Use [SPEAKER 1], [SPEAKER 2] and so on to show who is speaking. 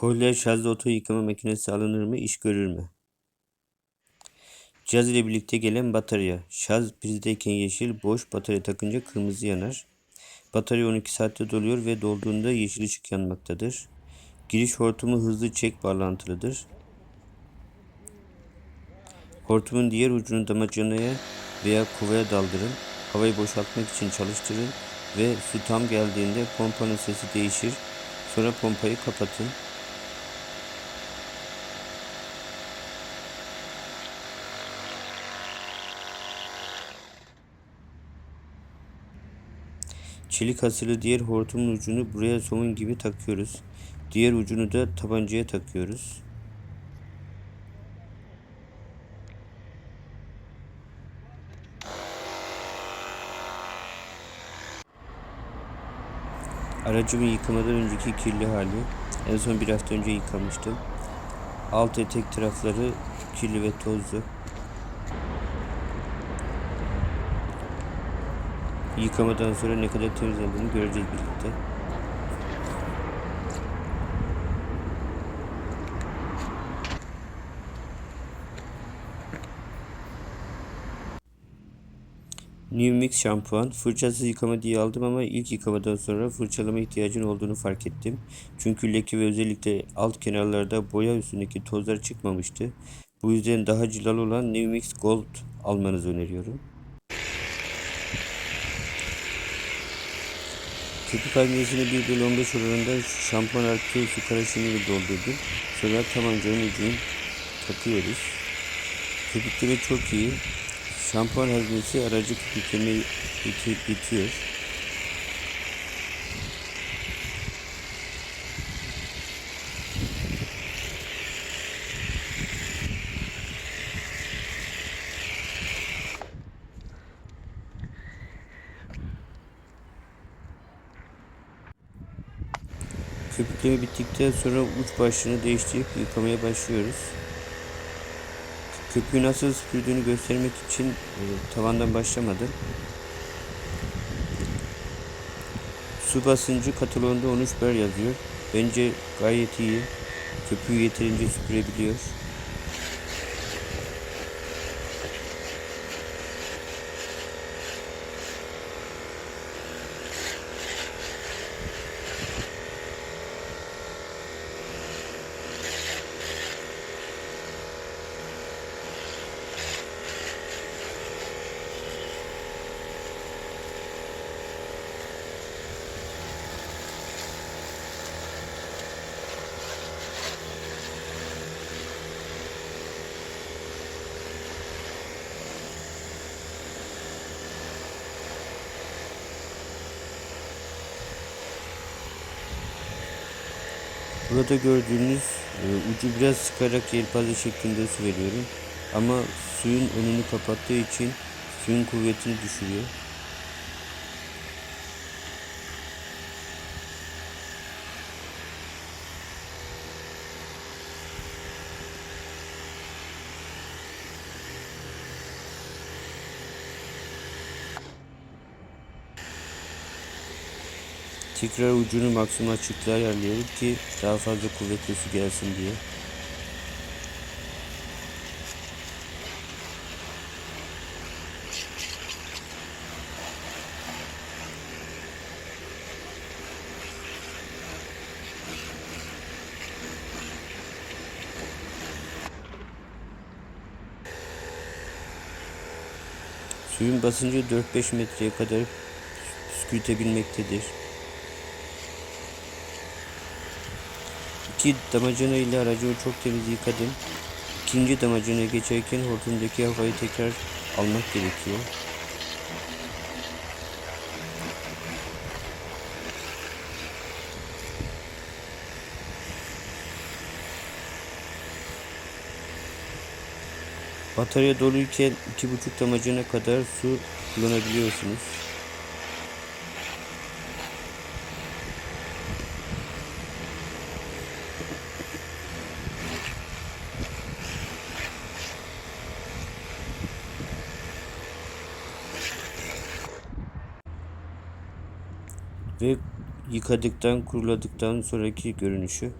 [SPEAKER 1] Kolye şarjlı oto yıkama makinesi alınır mı, iş görür mü? Cihaz ile birlikte gelen batarya. Şarj prizdeyken yeşil, boş batarya takınca kırmızı yanar. Batarya 12 saatte doluyor ve dolduğunda yeşil ışık yanmaktadır. Giriş hortumu hızlı çek bağlantılıdır. Hortumun diğer ucunu damacanaya veya kovaya daldırın. Havayı boşaltmak için çalıştırın ve su tam geldiğinde pompanın sesi değişir. Sonra pompayı kapatın. Çelik hasırlı diğer hortumun ucunu buraya somun gibi takıyoruz. Diğer ucunu da tabancaya takıyoruz. Aracımı yıkamadan önceki kirli hali. En son bir hafta önce yıkamıştım. Alt etek tarafları kirli ve tozlu. Yıkamadan sonra ne kadar temiz olduğunu göreceğiz birlikte. New Mix şampuan. Fırçasız yıkama diye aldım ama ilk yıkamadan sonra fırçalama ihtiyacın olduğunu fark ettim. Çünkü leke ve özellikle alt kenarlarda boya üstündeki tozlar çıkmamıştı. Bu yüzden daha cilalı olan New Mix Gold almanızı öneriyorum. Köpük haznesini 1 bölü 15 oranında şampuan artı su karışımıyla doldurdum. Sonra tabancanın ucunu takıyoruz. Köpükleri çok iyi. Şampuan haznesi aracı köpüklemeyi bitiyor. Köpükleme bittikten sonra uç başlığını değiştirip yıkamaya başlıyoruz. Köpüğü nasıl süpürdüğünü göstermek için e, tavandan başlamadım. Su basıncı kataloğunda 13 bar yazıyor. Bence gayet iyi. Köpüğü yeterince süpürebiliyor. Burada gördüğünüz e, ucu biraz sıkarak yelpaze şeklinde su veriyorum. Ama suyun önünü kapattığı için suyun kuvvetini düşürüyor. Tekrar ucunu maksimum açıklığa ayarlıyorum ki daha fazla kuvvetli su gelsin diye. Suyun basıncı 4-5 metreye kadar püskürtebilmektedir. İki damacana ile aracımı çok temiz yıkadım. İkinci damacanaya geçerken hortumdaki havayı tekrar almak gerekiyor. Batarya doluyken iki buçuk damacana kadar su kullanabiliyorsunuz. Ve yıkadıktan, kuruladıktan sonraki görünüşü.